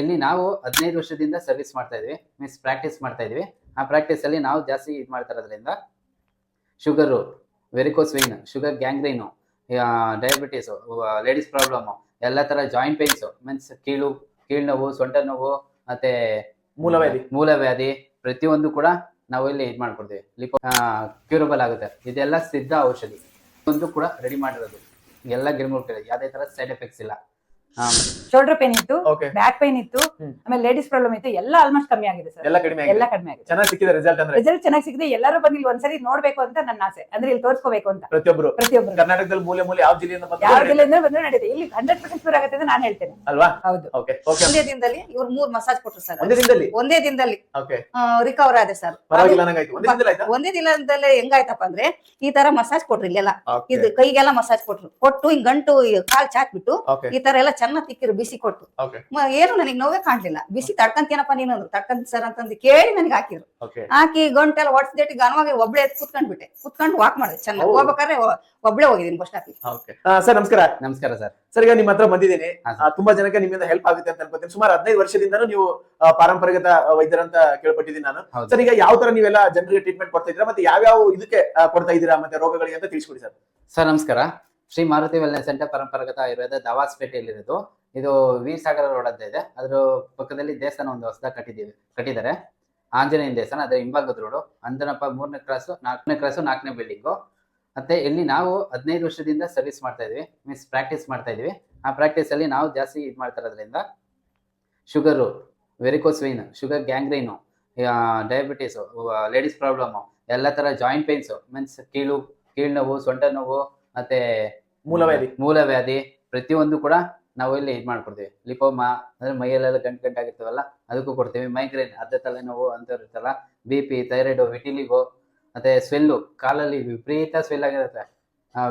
ಇಲ್ಲಿ ನಾವು ಹದಿನೈದು ವರ್ಷದಿಂದ ಸರ್ವಿಸ್ ಮಾಡ್ತಾ ಇದ್ವಿ ಮೀನ್ಸ್ ಪ್ರಾಕ್ಟೀಸ್ ಮಾಡ್ತಾ ಇದ್ವಿ. ಆ ಪ್ರಾಕ್ಟೀಸ್ ಅಲ್ಲಿ ನಾವು ಜಾಸ್ತಿ ಇದು ಮಾಡ್ತಾ ಇರೋದ್ರಿಂದ sugar varicose vein sugar gangrene diabetes ladies problem ಎಲ್ಲ ಥರ ಜಾಯಿಂಟ್ ಪೇನ್ಸ್ ಮೀನ್ಸ್ ಕೀಳು ಕೀಳು ನೋವು ಸೊಂಟ ನೋವು ಮತ್ತೆ ಮೂಲವ್ಯಾಧಿ. ಮೂಲವ್ಯಾಧಿ ಪ್ರತಿಯೊಂದು ಕೂಡ ನಾವು ಇಲ್ಲಿ ಇದು ಮಾಡ್ಕೊಡ್ತೀವಿ. ಲಿಪೋ ಕ್ಯೂರಬಲ್ ಆಗುತ್ತೆ. ಇದೆಲ್ಲ ಸಿದ್ಧ ಔಷಧಿ. ಒಂದು ಕೂಡ ರೆಡಿ ಮಾಡಿರೋದು. ಎಲ್ಲ ಗಿಡಮೂಲಿಕೆ ಯಾವುದೇ ಥರ ಸೈಡ್ ಎಫೆಕ್ಟ್ಸ್ ಇಲ್ಲ. ಶೋಲ್ಡರ್ ಪೇನ್ ಇತ್ತು ಬ್ಯಾಕ್ ಪೇನ್ ಇತ್ತು ಆಮೇಲೆ ಲೇಡೀಸ್ ಪ್ರಾಬ್ಲಮ್ ಇತ್ತು ಎಲ್ಲ ಆಲ್ಮೋಸ್ಟ್ ಕಮ್ಮಿ ಆಗಿದೆ ಸರ್. ಎಲ್ಲ ಕಡಿಮೆ ಎಲ್ಲ ಆಗಿದೆ ಕಡಿಮೆ ಆಗಿದೆ. ಚೆನ್ನಾಗಿ ಸಿಕ್ಕಿದೆ ರಿಸಲ್ಟ್ ಅಂದ್ರೆ? ರಿಸಲ್ಟ್ ಚೆನ್ನಾಗಿ ಸಿಕ್ಕಿದೆ. ಎಲ್ಲರೂ ಬಂದು ಇಲ್ಲಿ ಒಂದ್ಸರಿ ನೋಡ್ಬೇಕು ಅಂತ ನನ್ನ ಆಸೆ. ಅಂದ್ರೆ ಇಲ್ಲಿ ತೋರಿಸ್ಕೋಬೇಕು ಅಂತ. ಪ್ರತಿಯೊಬ್ಬರು ಪ್ರತಿಯೊಬ್ಬರು ಕರ್ನಾಟಕದಲ್ಲಿ ಮೂಲೆ ಮೂಲೆ ಯಾವ ಜಿಲ್ಲೆಯಿಂದ ಬಂದ್ರು ಯಾವ. ಜಿಲ್ಲೆಯಿಂದ ಬಂದ್ರು ನಡೆಯುತ್ತೆ ಇಲ್ಲಿ ಹಂಡ್ರೆಡ್ ಪರ್ಸೆಂಟ್ ಕ್ಯೂರ್ ಆಗುತ್ತೆ ಅಂತ ನಾನು ಹೇಳ್ತೇನೆ. ಅಲ್ವಾ? ಹೌದು. ಓಕೆ ಓಕೆ ಒಂದೇ ದಿನದಲ್ಲಿ ಇವ್ರು ಮೂರ್ ಮಸಾಜ್ ಕೊಟ್ರು ಸರ್. ಒಂದೇ ದಿನದಲ್ಲಿ? ಒಂದೇ ದಿನದಲ್ಲಿ. ಓಕೆ ರಿಕವರ್ ಆದೆ ಸರ್. ಒಂದೇ ದಿನದಲ್ಲಿ ಆಯ್ತಾ? ಒಂದೇ ದಿನದಲ್ಲಿ ಹೆಂಗಾಯ್ತಪ್ಪ ಅಂದ್ರೆ ಈ ತರ ಮಸಾಜ್ ಕೊಟ್ರು ಇಲ್ಲೆಲ್ಲ. ಇದು ಕೈಗೆಲ್ಲ ಮಸಾಜ್ ಕೊಟ್ರು. ಕೊಟ್ಟು ಹಿಂಗ್ ಗಂಟು ಕಾಲ್ ಚಾಕ್ಬಿಟ್ಟು ಬಿಟ್ಟು ಈ ತರ ಎಲ್ಲ ಚೆನ್ನಾಗ್ ತಿಕ್ಕಿರು ಬಿಸಿ ಕೊಟ್ಟು. ಓಕೆ ಏನು ನನಗೆ ನೋವೇ ಕಾಣ್ಲಿಲ್ಲ. ಬಿಸಿ ತಡ್ಕಂತೀನಪ್ಪ ನೀನು ತಡ್ಕಂತ ಸರ್ ಅಂತಂದು ಕೇಳಿ ನನಗೆ ಹಾಕಿದ್ರು. ಓಕೆ ಹಾಕಿ ಗಂಟೆಲ್ಲ ಒಡ್ಸ್ದೇಟಿ ಗನವಾಗಿ ಒಬ್ಳೆ ಎದ್ದು ಕುತ್ಕೊಂಡ್ಬಿಟ್ಟೆ. ಕುತ್ಕೊಂಡು ವಾಕ್ ಮಾಡಿದೆ. ಚೆನ್ನಾಗಿ. ಹೋಗ್ಬೇಕಾದ್ರೆ ಒಬ್ಳೆ ಹೋಗಿದ್ದೀನಿ ಬಸ್ ಸ್ಟಾಪ್ ಓಕೆ ಸರ್ ನಮಸ್ಕಾರ. ನಮಸ್ಕಾರ ಸರ್ ಸರ್ ಈಗ ನಿಮ್ಮ ಹತ್ರ ಬಂದಿದ್ದೀನಿ. ತುಂಬಾ ಜನಕ್ಕೆ ನಿಮ್ಮಿಂದ ಹೆಲ್ಪ್ ಆಗುತ್ತೆ ಅಂತ ಅನ್ಕೋತೀನಿ. ಸುಮಾರು ಹದಿನೈದು ವರ್ಷದಿಂದ ನೀವು ಪಾರಂಪರಿಕ ವೈದ್ಯರ ವೈದ್ಯರಂತ ಕೇಳ್ಪಟ್ಟಿದ್ದೀನಿ ನಾನು. ಸರ್ ಈಗ ಯಾವ ತರ ನೀವೆಲ್ಲ ಜನರಿಗೆ ಟ್ರೀಟ್ಮೆಂಟ್ ಕೊಡ್ತಾ ಇದ್ದೀರಾ? ಮತ್ತೆ ಯಾವ್ಯಾವ ಇದಕ್ಕೆ ಆ, ಕೊಡ್ತಾ ಇದ್ದೀರಾ? ಮತ್ತೆ ರೋಗಗಳಿಗೆ ಅಂತ ತಿಳಿಸ್ಕೊಡಿ ಸರ್ ಸರ್ ನಮಸ್ಕಾರ. ಶ್ರೀ ಮಾರುತಿ ವೆಲ್ನೆಸ್ ಸೆಂಟರ್ ಪರಂಪರಾಗತ ಆಯುರ್ವೇದ ದಾವಾಸ್ಪೇಟೆಯಲ್ಲಿರೋದು. ಇದು ವೀರ್ ಸಾಗರ ರೋಡ್ ಅಂತ ಇದೆ. ಅದ್ರ ಪಕ್ಕದಲ್ಲಿ ದೇವಸ್ಥಾನ ಒಂದು ಹೊಸದಾಗಿ ಕಟ್ಟಿದ್ದೀವಿ, ಕಟ್ಟಿದ್ದಾರೆ. ಆಂಜನೇಯನ ದೇವಸ್ಥಾನ ಅದ್ರ ಹಿಂಭಾಗದ ರೋಡು. ಅಂದನಪ್ಪ ಮೂರನೇ ಕ್ರಾಸು, ನಾಲ್ಕನೇ ಕ್ರಾಸು, ನಾಲ್ಕನೇ ಬಿಲ್ಡಿಂಗು. ಮತ್ತೆ ಇಲ್ಲಿ ನಾವು ಹದಿನೈದು ವರ್ಷದಿಂದ ಸರ್ವಿಸ್ ಮಾಡ್ತಾ ಇದೀವಿ ಮೀನ್ಸ್ ಪ್ರಾಕ್ಟೀಸ್ ಮಾಡ್ತಾ ಇದೀವಿ ಆ ಪ್ರಾಕ್ಟೀಸ್ ಅಲ್ಲಿ ನಾವು ಜಾಸ್ತಿ ಇದು ಮಾಡ್ತಾ ಇರೋದ್ರಿಂದ sugar, varicose vein sugar gangrene diabetes ladies problem ಎಲ್ಲ ಥರ ಜಾಯಿಂಟ್ ಪೇನ್ಸು ಮೀನ್ಸ್ ಕೀಳು ಕೀಳು ನೋವು ಸೊಂಟ ನೋವು ಮತ್ತೆ ಮೂಲವ್ಯಾಧಿ. ಮೂಲವ್ಯಾಧಿ. ಪ್ರತಿಯೊಂದು ಕೂಡ ನಾವು ಇಲ್ಲಿ ಇದು ಮಾಡ್ಕೊಡ್ತೀವಿ. ಲಿಪೋಮಾ ಅಂದ್ರೆ ಮೈಯಲ್ಲೆಲ್ಲ ಗಂಟು ಗಂಟಾಗಿರ್ತಾವಲ್ಲ ಅದಕ್ಕೂ ಕೊಡ್ತೀವಿ. ಮೈಗ್ರೇನ್ ಅರ್ಧ ತಲೆನೋವು ಅಂತ ಇರುತ್ತಲ್ಲ ಬಿ ಪಿ ಥೈರಾಯ್ಡ್ ವಿಟಿಲಿಗೋ ಮತ್ತೆ ಸ್ವೆಲ್ಲು ಕಾಲಲ್ಲಿ ವಿಪರೀತ ಸ್ವೆಲ್ ಆಗಿರುತ್ತೆ.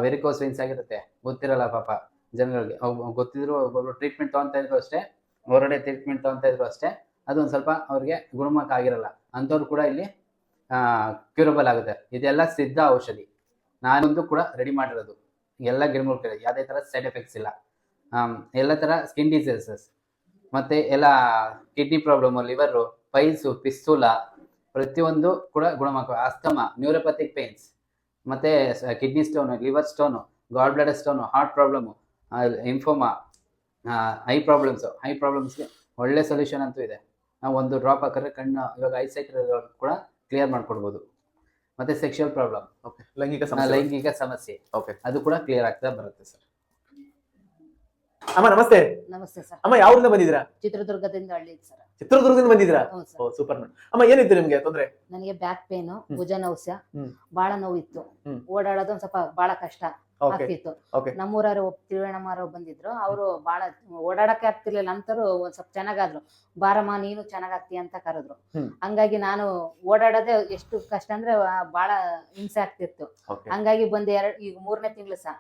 ವೆರಿಕೋಸ್ ವೆನ್ಸ್ ಆಗಿರುತ್ತೆ. ಗೊತ್ತಿರಲ್ಲ ಪಾಪ ಜನಗಳಿಗೆ. ಗೊತ್ತಿದ್ರು ಒಬ್ಬೊಬ್ರು ಟ್ರೀಟ್ಮೆಂಟ್ ತಗೊಂತ ಇದ್ರು ಅಷ್ಟೇ ಹೊರಗಡೆ ಟ್ರೀಟ್ಮೆಂಟ್ ತಗೊಂತ ಇದ್ರು ಅಷ್ಟೇ ಅದೊಂದು ಸ್ವಲ್ಪ ಅವ್ರಿಗೆ ಗುಣಮುಖ ಆಗಿರಲ್ಲ. ಅಂಥವ್ರು ಕೂಡ ಇಲ್ಲಿ ಕ್ಯೂರಬಲ್ ಆಗುತ್ತೆ. ಇದೆಲ್ಲ ಸಿದ್ಧ ಔಷಧಿ. ನಾನೊಂದು ಕೂಡ ರೆಡಿ ಮಾಡಿರೋದು. ಎಲ್ಲ ಗಿಡಮೂಲಿಕೆ ಯಾವುದೇ ಥರ ಸೈಡ್ ಎಫೆಕ್ಟ್ಸ್ ಇಲ್ಲ. ಎಲ್ಲ ಥರ ಸ್ಕಿನ್ ಡಿಸೀಸಸ್ ಮತ್ತು ಎಲ್ಲ ಕಿಡ್ನಿ ಪ್ರಾಬ್ಲಮ್ ಲಿವರು ಪೈಲ್ಸು ಪಿಸ್ತೂಲ ಪ್ರತಿಯೊಂದು ಕೂಡ ಗುಣಮುಖ ಅಸ್ತಮ ನ್ಯೂರೋಪತಿಕ್ ಪೇನ್ಸ್ ಮತ್ತು kidney stone liver stone gall bladder stone heart problem ಇನ್ಫೋಮಾ eye problems eye ಪ್ರಾಬ್ಲಮ್ಸ್ಗೆ ಒಳ್ಳೆ ಸೊಲ್ಯೂಷನ್ ಅಂತೂ ಇದೆ. ನಾವು ಒಂದು ಡ್ರಾಪ್ ಹಾಕಿದ್ರೆ ಕಣ್ಣು, ಇವಾಗ ಐ ಸೈಕ್ ಕೂಡ ಕ್ಲಿಯರ್ ಮಾಡ್ಕೊಡ್ಬೋದು. ಮತ್ತೆ ಸೆಕ್ಷುವಲ್ ಪ್ರಾಬ್ಲಮ್ ಓಕೆ ಲೈಂಗಿಕ ಸಮಸ್ಯೆ. ಲೈಂಗಿಕ ಸಮಸ್ಯೆ. ಓಕೆ ಅದು ಕೂಡ ಕ್ಲಿಯರ್ ಆಗ್ತಾ ಬರುತ್ತೆ ಸರ್ ಅಮ್ಮ ನಮಸ್ತೆ. ನಮಸ್ತೆ ಸರ್ ಅಮ್ಮ ಯಾವ್ರಿಂದ ಬಂದಿದ್ರಾ ಚಿತ್ರದುರ್ಗದಿಂದ ಹಳ್ಳಿ ಸರ್ ಚಿತ್ರದುರ್ಗದಿಂದ ಬಂದಿದ್ರಾ ಓ ಸೂಪರ್ ಅಮ್ಮ ಏನಿತ್ತು ನಿಮ್ಗೆ ತೊಂದ್ರೆ? ನನಗೆ ಬ್ಯಾಕ್ ಪೇನ್. ಭುಜ ನೌಸ್ಯ. ಬಹಳ ನೋವಿತ್ತು. ಓಡಾಡೋದು ಒಂದ್ ಸ್ವಲ್ಪ ಬಹಳ ಕಷ್ಟ. ಆಗ್ತಿತ್ತು. ನಮ್ಮೂರವ್ರ ಒಬ್ಬ ತಿರುವಣ್ಣಮ್ಮರು ಬಂದಿದ್ರು. ಅವರು ಬಹಳ ಓಡಾಡಕ್ಕೆ ಆಗ್ತಿರ್ಲಿಲ್ಲ. ಅಂತರು ಒಂದ್ ಸ್ವಲ್ಪ ಚೆನ್ನಾಗಾದ್ರು. ಬಾರಮ್ಮ ನೀನು ಚೆನ್ನಾಗಾಗ್ತೀಯ ಅಂತ ಕರೆದ್ರು. ಹಂಗಾಗಿ ನಾನು ಓಡಾಡೋದೇ ಎಷ್ಟು ಕಷ್ಟ ಅಂದ್ರೆ ಬಹಳ ಹಿಂಸೆ ಆಗ್ತಿತ್ತು. ಹಂಗಾಗಿ ಬಂದ್ ಎರಡ್ ಈಗ ಮೂರನೇ ತಿಂಗಳು ಸಹ.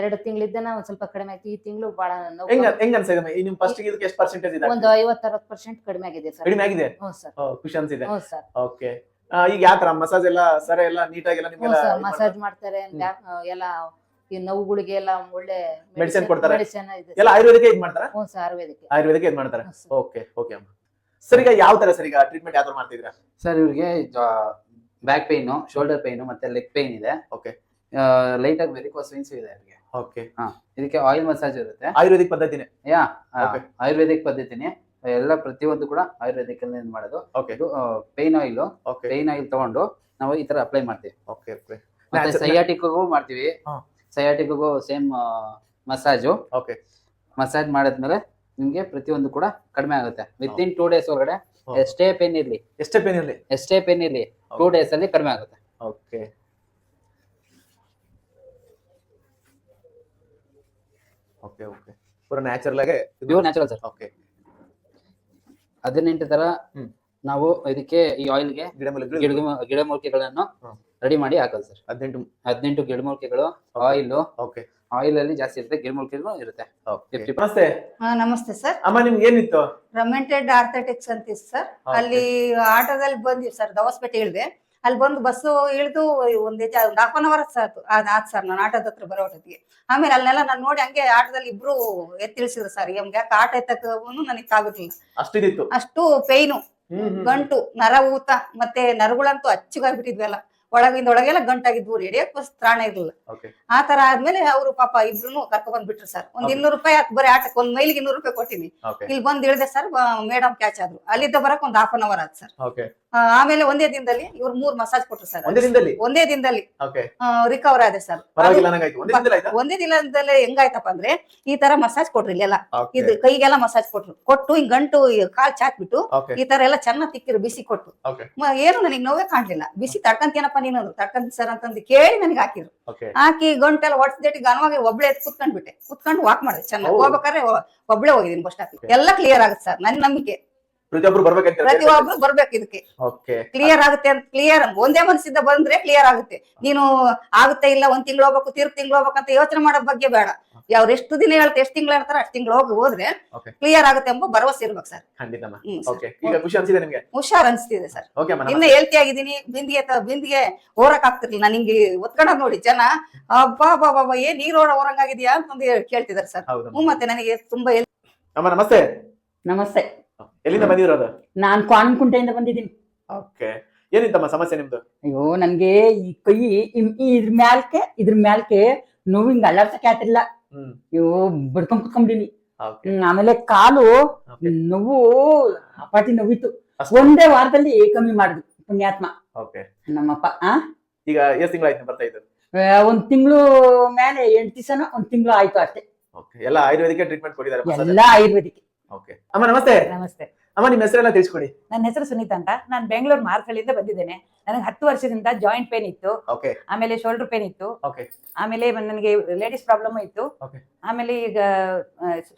ಎರಡು ತಿಂಗಳಿದ್ದನ ಒಂದ್ ಸ್ವಲ್ಪ ಕಡಿಮೆ ಆಯ್ತು. ಈ ತಿಂಗಳು ಬಹಳ ನೋವು ಒಂದು ಐವತ್ ಅರವತ್ ಪರ್ಸೆಂಟ್ ಕಡಿಮೆ ಆಗಿದೆ ಸರ್. ಕಡಿಮೆ ಆಗಿದೆ? ಖುಷಿ ಅನ್ಸಿದೆ. ಹ್ಞೂ ಸರ್. ಓಕೆ ಈಗ ಯಾವ ತರ ಮಸಾಜ್ ಎಲ್ಲ ಸರ ಎಲ್ಲ ನೀಟಾಗಿ ಎಲ್ಲ ಇದ್ ಮಸಾಜ್ ಮಾಡ್ತಾರೆ? ಎಲ್ಲ ಈ ನೋವುಗಳಿಗೆ ಎಲ್ಲ ಒಳ್ಳೆ ಮೆಡಿಸಿನ್ ಕೊಡ್ತಾರೆ? ಮೆಡಿಸಿನ್ ಇದೆ. ಎಲ್ಲ ಆಯುರ್ವೇದಿಕ್ ಇದ್ ಮಾಡ್ತಾರ? ಹ್ಞೂ ಸರ್ ಆಯುರ್ವೇದಿಕ್. ಆಯುರ್ವೇದಿಕ್ ಇದ್ ಮಾಡ್ತಾರೆ. ಓಕೆ ಓಕೆ ಅಮ್ಮ. ಸರ್ ಈಗ ಯಾವ ತರ ಸರ್ ಈಗ ಟ್ರೀಟ್ಮೆಂಟ್ ಯಾವ ತರ ಮಾಡ್ತಿದ್ದೀರಾ? ಸರ್ ಇವ್ರಿಗೆ ಬ್ಯಾಕ್ ಪೈನು ಶೋಲ್ಡರ್ ಪೈನು ಮತ್ತೆ ಲೆಗ್ ಪೈನ್ ಇದೆ. ಓಕೆ. ಲೈಟ್ ಆಗಿ ವೆರಿಕೋಸ್ ವೈನ್ಸ್ ಇದೆ ಅವ್ರಿಗೆ ಓಕೆ. ಇದಕ್ಕೆ ಆಯಿಲ್ ಮಸಾಜ್ ಇರುತ್ತೆ. ಆಯುರ್ವೇದಿಕ್ ಪದ್ಧತಿನೇ? ಯಾ Okay. ಆಯುರ್ವೇದಿಕ್ ಪದ್ಧತಿನೇ. ಎಲ್ಲ ಪ್ರತಿಯೊಂದು ಕೂಡ ಆಯುರ್ವೇದಿಕ್ ಅಲ್ಲಿ ಇದ್ ಮಾಡೋದು. ಓಕೆ. ಇದು pain oil okay. Pain oil ತಗೊಂಡು ನಾವು ಈ ತರ ಅಪ್ಲೈ ಮಾಡ್ತೀವಿ. Okay okay. ಮತ್ತೆ ಮಾಡ್ತೀವಿ. ಹಾ. ಸಯಾಟಿಕ್ಗೂ ಸೇಮ್ ಮಸಾಜು. ಓಕೆ. ಮಸಾಜ್ ಮಾಡಿದ್ಮೇಲೆ ನಿಮ್ಗೆ ಪ್ರತಿಯೊಂದು ಕೂಡ ಕಡಿಮೆ ಆಗುತ್ತೆ. ವಿತ್ ಇನ್ ಟೂ ಡೇಸ್ ಒಳಗಡೆ. ಎಷ್ಟೇ ಪೇನ್ ಇರ್ಲಿ. ಎಷ್ಟೇ ಪೇನ್ ಇರ್ಲಿ. ಎಷ್ಟೇ ಪೇನ್ ಇರ್ಲಿ ಟೂ ಡೇಸ್ ಅಲ್ಲಿ ಕಡಿಮೆ ಆಗುತ್ತೆ. ಓಕೆ. Okay okay. ಪೂರ ನ್ಯಾಚುರಲ್ ಆಗಿ ಇದು? Natural sir okay. ಹದಿನೆಂಟು ತರ ನಾವು ಇದಕ್ಕೆ ಈ ಆಯಿಲ್ಗೆ ಗಿಡಮೂಲಿಕೆ ಗಿಡ ಗಿಡಮೂಲಿಕೆಗಳನ್ನು. ರೆಡಿ ಮಾಡಿ ಹಾಕೋದು ಸರ್. ಹದಿನೆಂಟು ಹದಿನೆಂಟು ಗಿಡಮೂಲಿಕೆಗಳು ಆಯಿಲ್. ಓಕೆ ಆಯಿಲ್ ಅಲ್ಲಿ ಜಾಸ್ತಿ ಇರುತ್ತೆ ಗಿಡಮೂಲಿಕೆಗಳು ಇರುತ್ತೆ. ಓಕೆ 50. ನಮಸ್ತೆ. ಹಾ ನಮಸ್ತೆ ಸರ್. ಅಮ್ಮ ನಿಮ್ಗೆ ಏನಿತ್ತು? ರಮೆಂಟೆಡ್ ಆರ್ಥೆಟಿಕ್ಸ್ ಅಂತ ಸರ್. ಅಲ್ಲಿ ಆಟೋದಲ್ಲಿ ಬಂದಿವಿ ಸರ್ ದವಸ್ಪೇಟೆ ಇಳಿದೆ ಅಲ್ಲಿ ಬಂದು ಬಸ್ಸು ಇಳಿದು ಒಂದ್ ಒಂದು ಹಾಫ್ ಅನ್ ಅವರ್ ಸಾಕು ಅದ್ ಆತ್ ಸರ್ ನಾನು ಆಟೋದ ಹತ್ರ ಬರೋ ಹೊತ್ತಿಗೆ. ಆಮೇಲೆ ಅಲ್ಲೆಲ್ಲ ನಾನು ನೋಡಿ ಹಂಗೆ ಆಟೋದಲ್ಲಿ ಇಬ್ರು ಎತ್ತಿಳಿಸಿದ್ರು ಸರ್. ನಮ್ಗೆ ಯಾಕೆ ಆಟ ಎತ್ತಕ್ಕೂ ನನಗೆ ಆಗುದಿಲ್ಲ. ಅಷ್ಟಿದಿತ್ತು ಅಷ್ಟು ಪೇಯ್ನು ಹ್ಮ್. ಗಂಟು ನರ ಊತ ಮತ್ತೆ ನರಗಳಂತೂ ಅಚ್ಚುಗಾಗ್ಬಿಟ್ಟಿದ್ವೆಲ್ಲ ಒಳಗಿಂದ ಒಳಗೆಲ್ಲ ಗಂಟಾಗಿದ್ವು ಎಡೆಯಕ್ ಬಸ್ ತ್ರಾಣ ಇರ್ಲಿಲ್ಲ. ಆ ತರ ಆದ್ಮೇಲೆ ಅವರು ಪಾಪ ಇಬ್ರು ಕರ್ಕೊಂಡ್ ಬಂದ್ಬಿಟ್ರು ಸರ್ ಒಂದ್. ಇನ್ನೂರು ರೂಪಾಯಿ ಆತ್ ಬರೀ ಆಟಕ್ಕೆ ಒಂದ್ ಮೈಲಿಗೆ ಇನ್ನೂರು ರೂಪಾಯಿ ಕೊಟ್ಟಿನಿ. ಇಲ್ಲಿ ಬಂದ್ ಇಳಿದೆ ಸರ್ ಮೇಡಮ್ ಕ್ಯಾಚ್ ಆದ್ರು. ಅಲ್ಲಿದ್ದ ಬರಕ್ ಒಂದ್ ಹಾಫ್ ಅನ್ ಅವರ್ ಆದ್ ಸರ್ ಆಮೇಲೆ ಒಂದೇ ದಿನದಲ್ಲಿ ಇವ್ರು ಮೂರ್ ಮಸಾಜ್ ಕೊಟ್ರು ಸರ್ ಒಂದೇ ದಿನದಲ್ಲಿ? ರಿಕವರ್ ಆದೆ ಸರ್ ಒಂದೇ ದಿನದಲ್ಲಿ ಹೆಂಗಾಯ್ತಪ್ಪ ಅಂದ್ರೆ ಈ ತರ ಮಸಾಜ್ ಕೊಟ್ರಿ ಇಲ್ಲೆಲ್ಲ ಇದು ಕೈಗೆಲ್ಲ ಮಸಾಜ್ ಕೊಟ್ರು. ಕೊಟ್ಟು ಹಿಂಗ್ ಗಂಟು ಕಾಲ್ ಚಾಚ್ಬಿಟ್ಟು ಈ ತರ ಎಲ್ಲ ಚೆನ್ನಾಗಿ ತಿಕ್ಕಿರು ಬಿಸಿ ಕೊಟ್ಟು. ಏನು ನನಗೆ ನೋವೇ ಕಾಣ್ಲಿಲ್ಲ. ಬಿಸಿ ತಡ್ಕಂತೀನಪ್ಪ ನೀನು ಅಂದ್ರು. ತಡ್ಕಂತ ಸರ್ ಅಂತಂದು ಕೇಳಿ ನನಗೆ ಹಾಕಿದ್ರು. ಹಾಕಿ ಗಂಟೆಲ್ಲ ಒಡ್ಸ್ದೇಟಿ ಗನವಾಗಿ ಒಬ್ಳೆ ಎತ್ ಕುತ್ಕೊಂಡ್ಬಿಟ್ಟೆ ಕುತ್ಕೊಂಡು ವಾಕ್ ಮಾಡಿದೆ ಚೆನ್ನಾಗಿ. ಹೋಗ್ಬೇಕಾದ್ರೆ ಒಬ್ಳೆ ಹೋಗಿದ್ದೀನಿ ಬಸ್ ಸ್ಟಾಪ್ ಎಲ್ಲ ಕ್ಲಿಯರ್ ಆಗುತ್ತೆ ಸರ್ ನನ್ ನಂಬಿಕೆ ಪ್ರತಿಯೊಬ್ರು ಬರ್ಬೇಕಂತ ಪ್ರತಿಯೊಬ್ರು ಬರ್ಬೇಕು ಇದಕ್ಕೆ. ಓಕೆ ಕ್ಲಿಯರ್ ಆಗುತ್ತೆ ಅಂತ ಕ್ಲಿಯರ್ ಒಂದೇ ಮನಸ್ಸಿಂದ ಬಂದ್ರೆ ಕ್ಲಿಯರ್ ಆಗುತ್ತೆ. ನೀನು ಆಗುತ್ತೆ ಇಲ್ಲ ಒಂದ್ ತಿಂಗಳು ಹೋಗ್ಬೇಕು ತಿರ್ಗ್ ತಿಂಗಳು ಹೋಗ್ಬೇಕಂತ ಯೋಚನೆ ಮಾಡೋ ಬಗ್ಗೆ ಬೇಡ. ಯಾವ್ದು ಎಷ್ಟು ದಿನ ಹೇಳ್ತಾರೆ ಎಷ್ಟು ತಿಂಗಳು ಹೇಳ್ತಾರೆ ಅಷ್ಟು ತಿಂಗಳು ಹೋಗಿ ಹೋದ್ರೆ Okay. ಕ್ಲಿಯರ್ ಆಗುತ್ತೆ ಎಂಬ ಭರವಸೆ ಇರ್ಬೇಕು ಸರ್. ಖಂಡಿತ ಹ್ಮ್ sir. ಓಕೆ ಈಗ ಖುಷಿ ಅನ್ಸಿದೆ ನಿಮ್ಗೆ? ಹುಷಾರ್ ಅನ್ಸ್ತಿದೆ ಸರ್. ಓಕೆ ಅಮ್ಮ ಇನ್ನ ಹೆಲ್ತಿ ಆಗಿದ್ದೀನಿ ಬಿಂದಿಗೆ ತ- ಬಿಂದಿಗೆ ಓರಕ್ ಆಗ್ತಿರ್ಲಿಲ್ಲ. ನಾನು ಹಿಂಗೆ ಒತ್ಕೊಂಡ್ ನೋಡಿ ಜನ ಅಬ್ಬಾ ಬಾ ಬಾ ಏನ್ ನೀರ್ ಓಡ ಓರಂಗಾಗಿದ್ಯಾ ಅಂತಂದು ಹೇಳ್- ಕೇಳ್ತಿದಾರೆ ಸರ್. ಹೌದು ಹ್ಞೂ ಮತ್ತೆ ನನಗೆ ತುಂಬಾ ಹೆಲ್ತ್ ಅಮ್ಮ ನಮಸ್ತೆ. ನಮಸ್ತೆ. ಎಲ್ಲಿಂದ ಬಂದಿರೋದು ನಾನ್ ಕಾನ್ಕುಂಟೆಯಿಂದ ಬಂದಿದ್ದೀನಿ. ಓಕೆ. ಏನಿತ್ತಮ್ಮ ಸಮಸ್ಯೆ ನಿಮ್ದು? ಅಯ್ಯೋ ನನ್ಗೆ ಈ ಕೈ ಇಮ್- ಈ ಇದ್ರ ಮ್ಯಾಲ್ಕೆ ಇದ್ರ ಮ್ಯಾಲ್ಕೆ ನೋವು ಹಿಂಗ ಅಲ್ಲಾಡ್ಸಕ್ ಆತಿಲ್ಲ ಹ್ಮ್. ಅಯ್ಯೋ ಬಡ್ಕೊಂಡ್ ಕುತ್ಕೊಂಡಿನಿ ಓಕೆ. ಹ್ಮ್, ಆಮೇಲೆ ಕಾಲು. ನೋವು ಅಪಾಟಿ ನೋವಿತ್ತು. ಅಷ್ಟೇ? ಒಂದೇ ವಾರದಲ್ಲಿ ಕಮ್ಮಿ ಮಾಡಿದ್ವಿ ಪುಣ್ಯಾತ್ಮ. ಓಕೆ. ನಮ್ಮಪ್ಪ ಆ? ಈಗ ಎಷ್ಟು ತಿಂಗಳಾಯ್ತು ಬರ್ತಾ ಇದ್ದು ಆ, ಒಂದ್ ತಿಂಗಳು ಮೇಲೆ ಎಂಟು ದಿವಸನ ಒಂದ್ ತಿಂಗಳು ಆಯ್ತು ಅಷ್ಟೇ. ಓಕೆ. ಎಲ್ಲ ಆಯುರ್ವೇದಿಕ್ ಟ್ರೀಟ್ಮೆಂಟ್ ಕೊಟ್ಟಿದ್ದಾರೆ ಎಲ್ಲ ಆಯುರ್ವೇದಿಕ್. ಓಕೆ. ಅಮ್ಮ ನಮಸ್ತೆ. ನಮಸ್ತೆ. ಅಮ್ಮ ನಿಮ್ಮ ಹೆಸರೆಲ್ಲ ತಿಳಿಸ್ಕೊಡಿ. ನನ್ನ ಹೆಸರು ಸುನೀತಾ ಅಂತ. ನಾನು ಬೆಂಗಳೂರು ಮಾರ್ಕಳಿಂದ ಬಂದಿದ್ದೇನೆ. ನನಗೆ ಹತ್ತು ವರ್ಷದಿಂದ ಜಾಯಿಂಟ್ ಪೇನ್ ಇತ್ತು. ಓಕೆ ಆಮೇಲೆ ಶೋಲ್ಡರ್ ಪೇನ್ ಇತ್ತು. ಓಕೆ ಆಮೇಲೆ ನನಗೆ ಲೇಡೀಸ್ ಪ್ರಾಬ್ಲಮ್ ಇತ್ತು. ಆಮೇಲೆ ಈಗ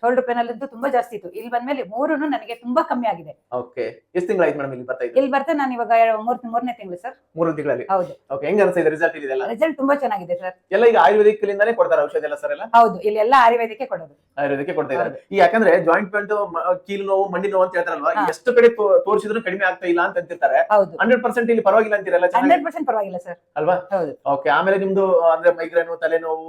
ಶೋಲ್ಡರ್ ಪೇನ್ ಅಲ್ಲಿ ತುಂಬಾ ಜಾಸ್ತಿ ಇತ್ತು. ಇಲ್ಲಿ ಬಂದ್ಮೇಲೆ ಮೂರು ನನಗೆ ತುಂಬಾ ಕಮ್ಮಿ ಆಗಿದೆ. ಓಕೆ. ಎಷ್ಟು ತಿಂಗಳಾಯ್ತು ಮೇಡಮ್ ಇಲ್ಲಿ ಬರ್ತಾ ಇದ್ದು? ಇಲ್ಲಿ ಬರ್ತಾ ನಾನು ಇವಾಗ ಮೂರ್ ಮೂರನೇ ತಿಂಗಳು ಸರ್ ಮೂರು ತಿಂಗಳಲ್ಲಿ? ಹೌದು. ಓಕೆ ಹೆಂಗ್ ಅನ್ಸಿದೆ ರಿಸಲ್ಟ್ ಇದೆಯಲ್ಲ ರಿಸಲ್ಟ್ ತುಂಬಾ ಚೆನ್ನಾಗಿದೆ ಸರ್ ಎಲ್ಲ ಈಗ ಆಯುರ್ವೇದಿಕ್ ಲಿಂದಾನೇ ಕೊಡ್ತಾರೆ ಔಷಧ ಎಲ್ಲ ಸರ್ ಎಲ್ಲ? ಹೌದು ಇಲ್ಲಿ ಎಲ್ಲ ಆಯುರ್ವೇದಿಕ್ಕೆ ಕೊಡೋದು. ಆಯುರ್ವೇದಿಕ್ ಕೊಡ್ತಾ ಇದ್ದಾರೆ. ಈ ಯಾಕಂದ್ರೆ ಜಾಯಿಂಟ್ ಪೇಂಟ್ ಕೀಲು ನೋವು ಮಂಡಿ ನೋವು ಅಂತ ಹೇಳ್ತಾರಲ್ವಾ ಎಷ್ಟು ಕಡೆ ತೋರಿಸಿದ್ರು ಕಡಿಮೆ ಆಗ್ತಾ ಇಲ್ಲ ಅಂತ ಅಂತಿರ್ತಾರೆ. ಹೌದು. ಹಂಡ್ರೆಡ್ ಪರ್ಸೆಂಟ್ ಇಲ್ಲಿ ಪರವಾಗಿಲ್ಲ ಅಂತೀರಲ್ಲ ಹಂಡ್ರೆಡ್ ಪರ್ಸೆಂಟ್ ಪರವಾಗಿಲ್ಲ ಸರ್ ಅಲ್ವಾ? ಹೌದು. ಓಕೆ ಆಮೇಲೆ ನಿಮ್ದು ಅಂದ್ರೆ ಮೈಗ್ರೇನು ತಲೆನೋವು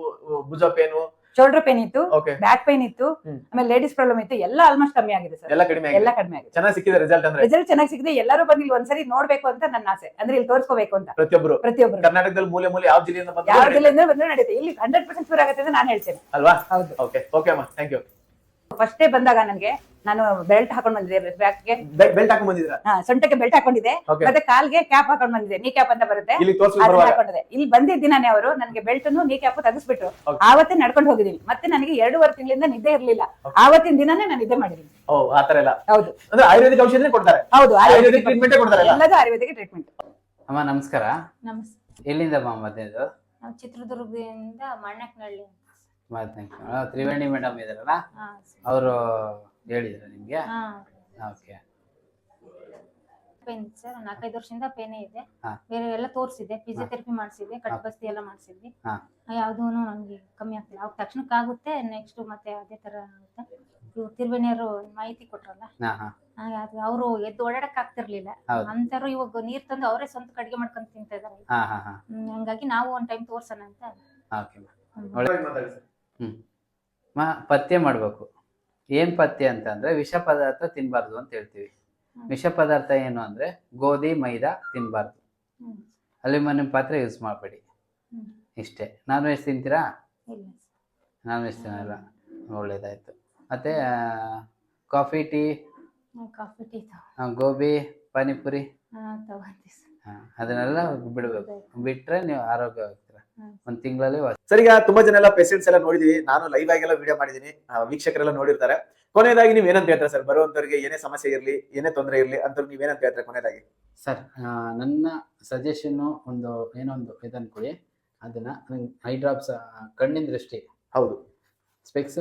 ಭುಜ ಪೇನು ಶೋಲ್ಡರ್ ಪೇನ್ ಇತ್ತು ಓಕೆ ಬ್ಯಾಕ್ ಪೇನ್ ಇತ್ತು. ಆಮೇಲೆ ಲೇಡೀಸ್ ಪ್ರಾಬ್ಲಮ್ ಇತ್ತು ಎಲ್ಲ ಆಲ್ಮೋಸ್ಟ್ ಕಮ್ಮಿ ಆಗಿದೆ ಸರ್ ಎಲ್ಲ ಕಡಿಮೆ ಎಲ್ಲ ಕಡಿಮೆ ಆಗಿದೆ. ಚೆನ್ನಾಗಿ ಸಿಕ್ಕಿದೆ ರಿಸಲ್ಟ್ ಅಂದ್ರೆ? ರಿಸಲ್ಟ್ ಚೆನ್ನಾಗಿ ಸಿಕ್ಕಿದೆ ಎಲ್ಲರೂ ಬಂದು ಇಲ್ಲಿ ಒಂದ್ಸರಿ ನೋಡ್ಬೇಕು ಅಂತ ನನ್ನ ಆಸೆ. ಅಂದ್ರೆ ಇಲ್ಲಿ ತೋರಿಸ್ಕೋಬೇಕು ಅಂತ. ಪ್ರತಿಯೊಬ್ಬರು ಪ್ರತಿಯೊಬ್ಬರು ಕರ್ನಾಟಕದಲ್ಲಿ ಮೂಲೆ ಮೂಲೆ ಯಾವ ಜಿಲ್ಲೆಯಿಂದ ಯಾವ ಜಿಲ್ಲೆಯಿಂದ ಬಂದ್ರೆ ನಡೆಯುತ್ತೆ. ಇಲ್ಲಿ ಹಂಡ್ರೆಡ್ ಪರ್ಸೆಂಟ್ ಶೂರ್ ಆಗುತ್ತೆ ಅಂತ ನಾನು ಹೇಳ್ತೇನೆ. ಅಲ್ವಾ? ಹೌದು. ಓಕೆ ಓಕೆ ಅಮ್ಮ. ಥ್ಯಾಂಕ್ ಯು ಫಸ್ಟೇ ಬಂದಾಗ ನನಗೆ ನಾನು ಬೆಲ್ಟ್ ಹಾಕೊಂಡ್ ಬಂದಿದ್ದೆ ಬ್ಯಾಕ್ಗೆ ಬೆಲ್ಟ್ ಹಾಕೊಂಡ್ ಬಂದಿದ್ರ ಸೊಂಟಕ್ಕೆ ಬೆಲ್ಟ್ ಹಾಕೊಂಡಿದ್ದೆ. ಮತ್ತೆ ಕಾಲ್ಗೆ ಕ್ಯಾಪ್ ಹಾಕೊಂಡ್ ಬಂದಿದ್ದೆ. ನೀ ಕ್ಯಾಪ್ ಅಂತ ಬರುತ್ತೆ. ಇಲ್ಲಿ ಬಂದಿದ್ದ ದಿನಾನೇ ಅವರು ನನಗೆ ಬೆಲ್ಟ್ ನೀ ಕ್ಯಾಪ್ ತೆಗಿಸ್ಬಿಟ್ರು. ಆವತ್ತೇ ನಡ್ಕೊಂಡು ಹೋಗಿದ್ದೀನಿ. ಮತ್ತೆ ನನಗೆ ಎರಡೂವರೆ ತಿಂಗಳಿಂದ ನಿದ್ದೆ ಇರ್ಲಿಲ್ಲ. ಆವತ್ತಿನ ದಿನಾನೇ ನಾನು ನಿದ್ದೆ ಮಾಡಿದ್ದೀನಿ. ಓ ಆತರ ಎಲ್ಲ. ಹೌದು. ಅಂದ್ರೆ ಆಯುರ್ವೇದಿಕ್ ಔಷಧಿನೇ ಕೊಡ್ತಾರೆ. ಹೌದು ಆಯುರ್ವೇದಿಕ್ ಟ್ರೀಟ್ಮೆಂಟ್ ಕೊಡ್ತಾರೆ ಎಲ್ಲದೂ ಆಯುರ್ವೇದಿಕ್ ಟ್ರೀಟ್ಮೆಂಟ್ ಅಮ್ಮ ನಮಸ್ಕಾರ. ನಮಸ್ತೆ ಎಲ್ಲಿಂದ ಅಮ್ಮ ಮತ್ತೆ ನಾವು ಚಿತ್ರದುರ್ಗದಿಂದ ಆ, ತ್ರಿವೇಣಿ ಮೇಡಮ್ ಇದಾರಲ್ಲ ಅವರು ಹೇಳಿದ್ರು ನಿಮ್ಗೆ? ಓಕೆ ಪೇನ್ ಸರ್ ನಾಲ್ಕೈದು ವರ್ಷದಿಂದ ಪೇನೇ ಇದೆ. ಬೇರೆ ಎಲ್ಲ ತೋರಿಸಿದೆ ಫಿಸಿಯೋಥೆರಪಿ ಮಾಡಿಸಿದ್ದೆ ಕಟ್ಬಸ್ತಿ ಎಲ್ಲ ಮಾಡಿಸಿದ್ವಿ. ಯಾವುದೂ ನಮ್ಗೆ ಕಮ್ಮಿ ಆಗ್ತಿಲ್ಲ. ಅವಾಗ ತಕ್ಷಣಕ್ಕೆ ಆಗುತ್ತೆ ನೆಕ್ಸ್ಟ್ ಮತ್ತೆ ಅದೇ ತರ ಆಗುತ್ತೆ. ಇವ್ರು ತಿರುವೇಣಿಯವರು ಮಾಹಿತಿ ಕೊಟ್ರಲ್ಲ? ಅದು ಅವರು ಎದ್ದು ಓಡಾಡಕ್ ಆಗ್ತಿರ್ಲಿಲ್ಲ. ಅಂತರು ಇವಾಗ ನೀರ್ ತಂದು ಅವರೇ ಸ್ವಂತ ಅಡಿಗೆ ಮಾಡ್ಕೊಂಡ್ ತಿಂತಾ ಇದಾರೆ. ಹಂಗಾಗಿ ನಾವು ಒಂದ್ ಟೈಮ್ ತೋರ್ಸೋಣ ಅಂತ. ಹ್ಮ್. ಮಾ ಪಥ್ಯ ಮಾಡಬೇಕು. ಏನ್ ಪಥ್ಯ ಅಂತ ಅಂದ್ರೆ ವಿಷ ಪದಾರ್ಥ ತಿನ್ಬಾರ್ದು ಅಂತ ಹೇಳ್ತೀವಿ. ವಿಷ ಪದಾರ್ಥ ಏನು ಅಂದ್ರೆ ಗೋಧಿ ಮೈದಾ ತಿನ್ಬಾರ್ದು. ಅಲ್ಲಿ ಮನೆ ಪಾತ್ರೆ ಯೂಸ್ ಮಾಡಬೇಡಿ. ಇಷ್ಟೇ. ನಾನ್ ವೆಜ್ ತಿಂತೀರಾ ನಾನ್ ವೆಜ್ ತಿನ್ನಲ್ಲ. ಒಳ್ಳೇದಾಯ್ತು. ಮತ್ತೆ coffee tea? Coffee tea gobi panipuri? ಅದನ್ನೆಲ್ಲ ಬಿಡ್ಬೇಕು. ಬಿಟ್ರೆ ನೀವು ಆರೋಗ್ಯವಾಗಿರ್ತೀರ ಹ್ಮ್. ಒಂದ್ ತಿಂಗಳಲ್ಲಿ ಸರ್ ಈಗ ತುಂಬಾ ಜನ ಎಲ್ಲ ಪೇಷಂಟ್ಸ್ ಎಲ್ಲ ನೋಡಿದೀವಿ. ನಾನು ಲೈವ್ ಆಗಿ ಎಲ್ಲ ವಿಡಿಯೋ ಮಾಡಿದೀನಿ. ಆ, ವೀಕ್ಷಕರೆಲ್ಲ ನೋಡಿರ್ತಾರೆ. ಕೊನೆಯದಾಗಿ ನೀವ್ ಏನಂತ ಹೇಳ್ತಾರೆ ಸರ್? ಬರುವಂತವ್ರಿಗೆ ಏನೇ ಸಮಸ್ಯೆ ಇರ್ಲಿ ಏನೇ ತೊಂದರೆ ಇರ್ಲಿ ಅಂತ ನೀವ್ ಏನಂತ ಹೇಳ್ತಾರೆ ಕೊನೆಯದಾಗಿ? ಸರ್ ನನ್ನ ಸಜೆಷನ್ ಒಂದು ಏನೋ ಒಂದು ಇದನ್ನು ಕೊಡಿ ಅದನ್ನ ಐ ಡ್ರಾಪ್ಸ್ ಕಣ್ಣಿನ ದೃಷ್ಟಿ. ಹೌದು. ಸ್ಪೆಕ್ಸ್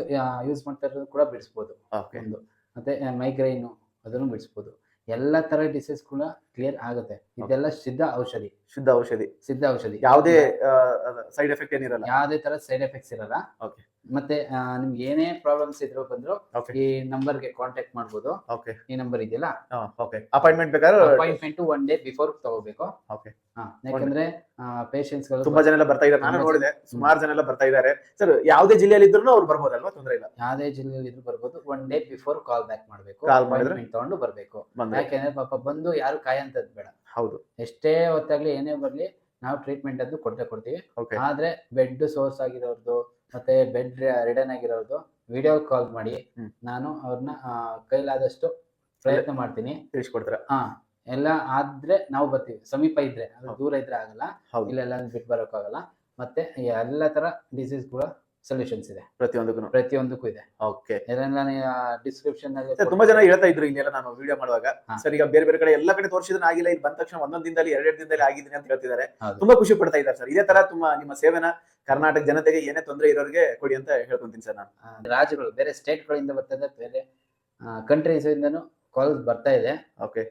ಯೂಸ್ ಮಾಡ್ತಾ ಇರೋದು ಕೂಡ ಬಿಡಿಸ್ಬೋದು. ಒಂದು. ಮತ್ತೆ ಮೈಗ್ರೈನು ಅದನ್ನು ಬಿಡಿಸ್ಬೋದು. ಎಲ್ಲ ತರ ಡಿಸೀಸ್ ಕೂಡ ಕ್ಲಿಯರ್ ಆಗುತ್ತೆ. ಇದೆಲ್ಲ ಸಿದ್ಧ ಔಷಧಿ. ಶುದ್ಧ ಔಷಧಿ. ಸಿದ್ಧ ಔಷಧಿ. ಯಾವುದೇ ಸೈಡ್ ಎಫೆಕ್ಟ್ ಏನಿರಲ್ಲ. ಯಾವುದೇ ತರ ಸೈಡ್ ಎಫೆಕ್ಟ್ಸ್ ಇರಲ್ಲ. ಓಕೆ ಮತ್ತೆ ನಿಮ್ಗೆ ಏನೇ ಪ್ರಾಬ್ಲಮ್ಸ್ ಇದ್ರು ಬಂದ್ರು ಈ ನಂಬರ್ಗೆ ಕಾಂಟ್ಯಾಕ್ಟ್ ಮಾಡ್ಬೋದು. ಓಕೆ ಈ ನಂಬರ್ ಇದೆಯಲ್ಲ? ಓಕೆ ಅಪಾಯಿಂಟ್ಮೆಂಟ್ ಬೇಕಾದ್ರೆ ಅಪಾಯಿಂಟ್ಮೆಂಟ್ ಒನ್ ಡೇ ಬಿಫೋರ್ ತಗೋಬೇಕು. ಓಕೆ ಹಾ, ಯಾಕಂದ್ರೆ ಪೇಷಂಟ್ಸ್ಗಳು ತುಂಬಾ ಜನ ಎಲ್ಲ ಬರ್ತಾ ಇದ್ದಾರೆ. ನಾನು ನೋಡಿದೆ. ಸುಮಾರು ಜನ ಎಲ್ಲ ಬರ್ತಾ ಇದ್ದಾರೆ. ಸರ್ ಯಾವುದೇ ಜಿಲ್ಲೆಯಲ್ಲಿ ಇದ್ರು ಅವ್ರು ಬರ್ಬೋದಲ್ವಾ? ತೊಂದ್ರೆ ಇಲ್ಲ. ಯಾವುದೇ ಜಿಲ್ಲೆಯಲ್ಲಿ ಇದ್ರು ಬರ್ಬೋದು. One day before call back ಮಾಡ್ಬೇಕು. ಕಾಲ್ ಮಾಡಿದ್ರೆ? ತಗೊಂಡು ಬರ್ಬೇಕು. ಯಾಕೆಂದ್ರೆ ಪಾಪ ಬಂದು ಯಾರು ಕಾಯಂತದ್ ಬೇಡ. ಹೌದು. ಎಷ್ಟೇ ಹೊತ್ತಾಗ್ಲಿ ಏನೇ ಬರ್ಲಿ ನಾವು ಟ್ರೀಟ್ಮೆಂಟ್ ಅದು ಕೊಟ್ಟೆ ಕೊಡ್ತೀವಿ. ಓಕೆ ಆದ್ರೆ ಬೆಡ್ ಸೋರ್ಸ್ ಆಗಿರೋರ್ದು ಮತ್ತೆ ಬೆಡ್ ರಿಡನ್ ಆಗಿರೋರ್ದು ವಿಡಿಯೋ ಕಾಲ್ ಮಾಡಿ. ನಾನು ಅವ್ರನ್ನ ಕೈಲಾದಷ್ಟು ಪ್ರಯತ್ನ ಮಾಡ್ತೀನಿ. ತಿಳಿಸ್ಕೊಡ್ತಾರೆ? ಹಾ ಎಲ್ಲ ಆದ್ರೆ ನಾವು ಬರ್ತೀವಿ. ಸಮೀಪ ಇದ್ರೆ ಅದು ದೂರ ಇದ್ರೆ ಆಗಲ್ಲ. ಇಲ್ಲೆಲ್ಲ ಬಿಟ್ಟು ಬರೋಕ್ಕಾಗಲ್ಲ. ಮತ್ತೆ ಎಲ್ಲ ತರ ಡಿಸೀಸ್ ಕೂಡ ಸೊಲ್ಯೂಷನ್ಸ್ ಇದೆ. ಪ್ರತಿಯೊಂದಕ್ಕೂ ಪ್ರತಿಯೊಂದಕ್ಕೂ ಇದೆ. ಓಕೆ. ಇದೆಲ್ಲ ಡಿಸ್ಕ್ರಿಪ್ಷನ್ ತುಂಬಾ ಜನ ಹೇಳ್ತಾ ಇದ್ರು ಇನ್ನೆಲ್ಲ ನಾನು ವಿಡಿಯೋ ಮಾಡುವಾಗ. ಸರ್ ಈಗ ಬೇರೆ ಬೇರೆ ಕಡೆ ಎಲ್ಲ ಕಡೆ ತೋರಿಸಿದ್ರೆ ಆಗಿಲ್ಲ ಇಲ್ಲಿ ಬಂದ ತಕ್ಷಣ ಒಂದೊಂದು ದಿನದಲ್ಲಿ ಎರಡೆರಡು ದಿನದಲ್ಲಿ ಆಗಿದ್ದೀನಿ ಅಂತ ಹೇಳ್ತಿದ್ದಾರೆ. ತುಂಬಾ ಖುಷಿ ಪಡ್ತಾ ಇದ್ದಾರೆ ಸರ್. ಇದೇ ತರ ತುಂಬಾ ನಿಮ್ಮ ಸೇವೆನ ಕರ್ನಾಟಕ ಜನತೆಗೆ ಏನೇ ತೊಂದರೆ ಇರೋರಿಗೆ ಕೊಡಿ ಅಂತ ಹೇಳ್ಕೊಂತೀನಿ ಸರ್ ನಾನು. ರಾಜ್ಯಗಳು ಬೇರೆ ಸ್ಟೇಟ್ಗಳಿಂದ ಬರ್ತದೆ ಬೇರೆ ಕಂಟ್ರೀಸ್ ಇಂದನೂ ಕಾಲ್ಸ್ ಬರ್ತಾ ಇದೆ. ಓಕೆ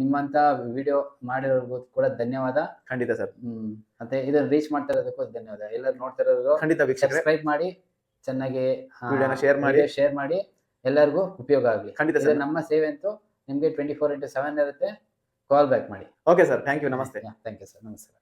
ನಿಮ್ಮಂತ ವಿಡಿಯೋ ಮಾಡಿರೋರ್ಗೂ ಕೂಡ ಧನ್ಯವಾದ. ಖಂಡಿತ ಸರ್. ಹ್ಮ್ ಮತ್ತೆ ಇದನ್ನ ರೀಚ್ ಮಾಡ್ತಾ ಇರೋದಕ್ಕೂ ಧನ್ಯವಾದ. ಎಲ್ಲರೂ ನೋಡ್ತಾ ಇರೋರು ಖಂಡಿತ ವೀಕ್ಷಕರೇ. ಸಬ್ಸ್ಕ್ರೈಬ್ ಮಾಡಿ ಚೆನ್ನಾಗಿ ವಿಡಿಯೋನ share ಮಾಡಿ. ಶೇರ್ ಮಾಡಿ. ಎಲ್ಲರಿಗೂ ಉಪಯೋಗ ಆಗಲಿ. ಖಂಡಿತ ಸರ್. ನಮ್ಮ ಸೇವೆ ಅಂತೂ ನಿಮ್ಗೆ ಟ್ವೆಂಟಿ ಫೋರ್ ಇಂಟು ಸೆವೆನ್ ಇರುತ್ತೆ. ಕಾಲ್ ಬ್ಯಾಕ್ ಮಾಡಿ. ಓಕೆ ಸರ್ ಥ್ಯಾಂಕ್ ಯು ನಮಸ್ತೆ. ಥ್ಯಾಂಕ್ ಯು ಸರ್ ನಮಸ್ಕಾರ.